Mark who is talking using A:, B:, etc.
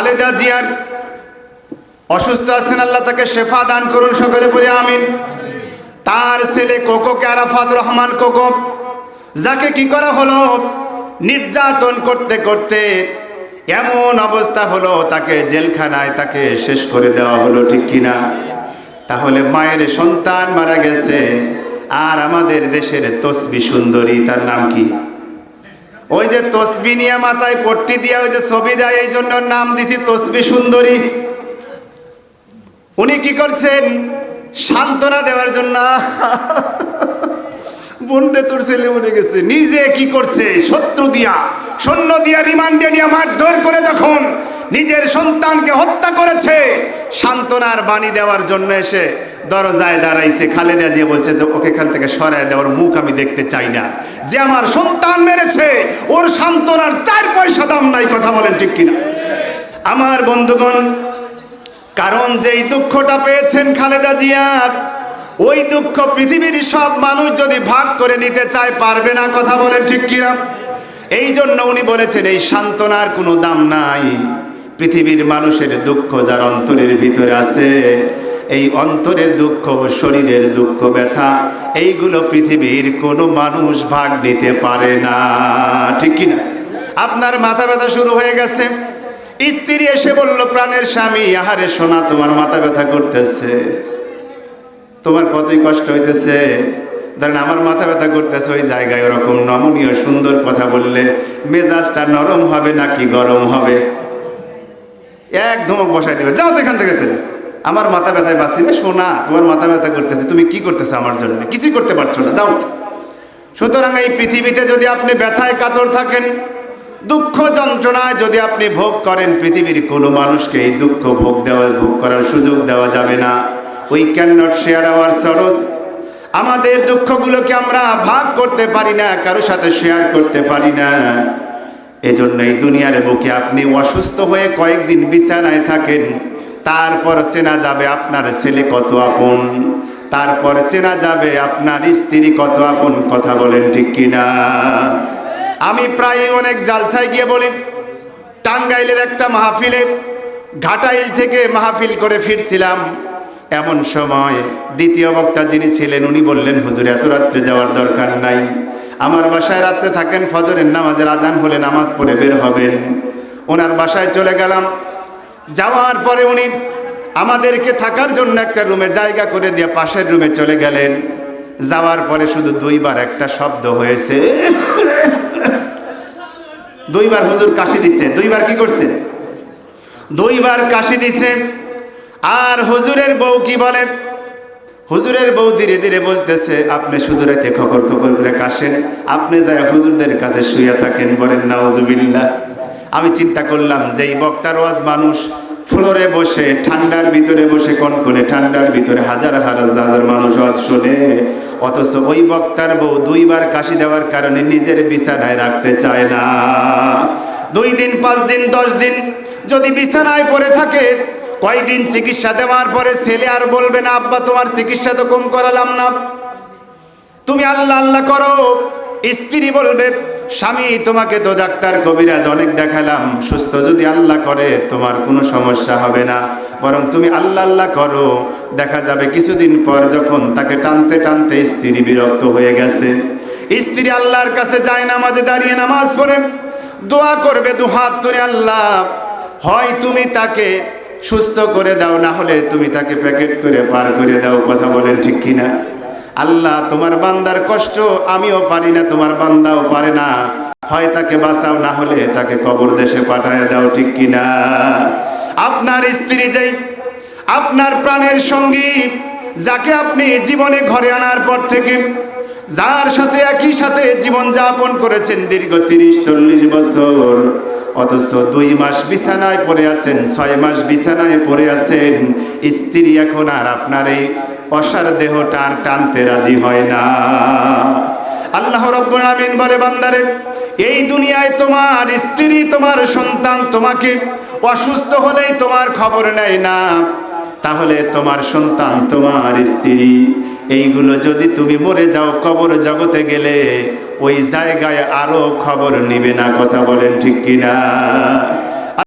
A: খালেদা জিয়ার অসুস্থ আছেন আল্লাহ তাকে শেফা দান করুন সকলে পরে আমিন। তার ছেলে কোকোকে আরাফাত রহমান কোকো, যাকে কি করা হলো? নির্যাতন করতে করতে এমন অবস্থা হলো, তাকে জেলখানায় তাকে শেষ করে দেওয়া হলো, ঠিক কিনা? তাহলে মায়ের সন্তান মারা গেছে, আর আমাদের দেশের তসবি সুন্দরী, তার নাম কি? ওই যে তসবি নিয়ে মাথায় পট্টি দিয়া ওই যে ছবি দেয়, এই জন্য নাম দিছি তসবি সুন্দরী। উনি কি করছেন? সান্ত্বনা দেওয়ার জন্য। বন্ডে তোর ছেলে মনে গেছে। নিজে কি করছে? শত্রু দিয়া, সৈন্য দিয়া রিমান্ডে নিয়ে মারধর করে যখন নিজের সন্তানকে হত্যা করেছে। সান্ত্বনার বাণী দেওয়ার জন্য এসে দরজায় দাঁড়াইছে। খালেদা জিয়া বলছে যে, ওকে এখান থেকে সরায় দেওয়ার মুখ আমি দেখতে চাই না। যে আমার সন্তান মেরেছে, ওর সান্ত্বনার চার পয়সা দাম নাই, কথা বলেন ঠিক কিনা? আমার বন্ধুগণ, কারণ যেই দুঃখটা পেয়েছেন খালেদা জিয়া, ওই দুঃখ পৃথিবীর সব মানুষ যদি ভাগ করে নিতে চায়, পারবে না, কথা বলেন ঠিক কিনা? এই জন্য উনি বলেছেন, এই সান্ত্বনার কোনো দাম নাই। পৃথিবীর মানুষের দুঃখ যার অন্তরের ভিতরে আছে, এই অন্তরের দুঃখ, শরীরের দুঃখ, ব্যথা, এইগুলো পৃথিবীর কোনো মানুষ ভাগ নিতে পারে না। ঠিক কিনা? আপনার মাথা ব্যথা শুরু হয়ে গেছে। স্ত্রী এসে বলল, প্রাণের স্বামী, আহারে সোনা, তোমার মাথা ব্যথা করতেছে। তোমার কতই কষ্ট হইতেছে। ধরেন আমার মাথা ব্যথা করতেছে, ওই জায়গায় ওরকম নমনীয় সুন্দর কথা বললে মেজাজটা নরম হবে নাকি গরম হবে? এক ধমক বসাই দেবে, যাও তো এখান থেকে তেলে আমার মাথা ব্যথায় বাঁচি না, শোনা, তোমার মাথা ব্যথা করতেছে, তুমি কি করতেছো আমার জন্য? কিছুই করতে পারছ না, যাও। সুতরাং এই পৃথিবীতে যদি আপনি ব্যথায় কাতর থাকেন, দুঃখ যন্ত্রণায় যদি আপনি ভোগ করেন, পৃথিবীর কোনো মানুষকে এই দুঃখ ভোগ দেওয়া, ভোগ করার সুযোগ দেওয়া যাবে না। We can not share our sorrows আমাদের দুঃখগুলোকে আমরা ভাগ করতে পারি না কারোর সাথে শেয়ার করতে পারি না। এজন্য এই দুনিয়ার বুকে আপনি অসুস্থ হয়ে কয়েকদিন বিছানায় থাকেন। তারপর চেনা যাবে আপনার ছেলে কত আপন। তারপর চেনা যাবে আপনার স্ত্রী কত আপন। কথা বলেন ঠিক কিনা? আমি প্রায় অনেক জালসায় গিয়ে বলি, টাঙ্গাইলের একটা মাহফিলে ঘাটাইল থেকে মাহফিল করে ফিরছিলাম। এমন সময় দ্বিতীয় বক্তা যিনি ছিলেন, উনি বললেন, হুজুর, এত রাত্রে যাওয়ার দরকার নাই। আমার বাসায় রাত্রে থাকেন ফজরের নামাজের আজান হলে নামাজ পড়ে বের হবেন। ওনার বাসায় চলে গেলাম। যাওয়ার পরে উনি আমাদেরকে থাকার জন্য একটা রুমে জায়গা করে দিয়ে পাশের রুমে চলে গেলেন। যাওয়ার পরে শুধু দুইবার একটা শব্দ হয়েছে। দুইবার হুজুর কাশি দিছে। দুইবার কি করছে? দুইবার কাশি দিছে। আর হুজুরের বউ কি বলে? হুজুরের বউ ধীরে ধীরে বলতেছে, আপনি শুধু রাতে খবর খবর করে কাশেন। আপনি যায় হুজুরদের কাছে শুয়ে থাকেন, বলেন, নাউজুবিল্লাহ। আমি চিন্তা করলাম, যেই বক্তার ওয়াজ মানুষ ফ্লোরে বসে, ঠান্ডার ভিতরে বসে, কনকনে ঠান্ডার ভিতরে হাজার হাজার হাজার মানুষ ওয়াজ শোনে, অথচ ওই বক্তার বউ দুইবার কাশি দেওয়ার কারণে নিজের বিছানায় রাখতে চায় না। দুই দিন, পাঁচ দিন, দশ দিন যদি বিছানায় পড়ে থাকে কয়দিন চিকিৎসা দেওয়ার পরে ছেলে আর বলবে না, আব্বা, তোমার চিকিৎসা তো কম করালাম না। তুমি আল্লাহ আল্লাহ করো। স্ত্রী বলবে, স্বামী, তোমাকে তো ডাক্তার কবিরাজ অনেক দেখালাম। সুস্থ যদি আল্লাহ করে, তোমার কোনো সমস্যা হবে না। বরং তুমি আল্লাহ আল্লাহ করো। দেখা যাবে কিছুদিন পর যখন তাকে টানতে টানতে স্ত্রী বিরক্ত হয়ে গেছে। স্ত্রী আল্লাহর কাছে যায় নামাজে, দাঁড়িয়ে নামাজ পড়ে। দোয়া করবে, দু হাত তুলে, আল্লাহ, হয় তুমি তাকে সুস্থ করে দাও, না হলে তুমি তাকে প্যাকেট করে পার করে দাও, কথা বলেন ঠিক কিনা? আল্লাহ, তোমার বান্দার কষ্ট আমিও পারি না, তোমার বান্দাও পারে না। হয় তাকে বাঁচাও, না হলে তাকে কবর দেশে পাঠায় দাও, ঠিক কিনা? আপনার স্ত্রী যেই, আপনার প্রাণের সঙ্গী, যাকে আপনি জীবনে ঘরে আনার পর থেকে যার সাথে একই সাথে জীবন যাপন করেছেন দীর্ঘ তিরিশ চল্লিশ বছর, অথচ দুই মাস বিছানায় পড়ে আছেন, ছয় মাস বিছানায় পড়ে আছেন, স্ত্রী এখন আর আপনার এই অসার দেহটা আর টানতে রাজি হয় না। আল্লাহ রব্বুল আমিন বলে, বান্দারে, এই দুনিয়ায় তোমার স্ত্রী, তোমার সন্তান তোমাকে অসুস্থ হলেই তোমার খবর নেয় না। তাহলে তোমার সন্তান তোমার স্ত্রী। এইগুলো যদি তুমি মরে যাও কবর জগতে গেলে ওই জায়গায় আরও খবর নিবে না, কথা বলেন ঠিক কিনা?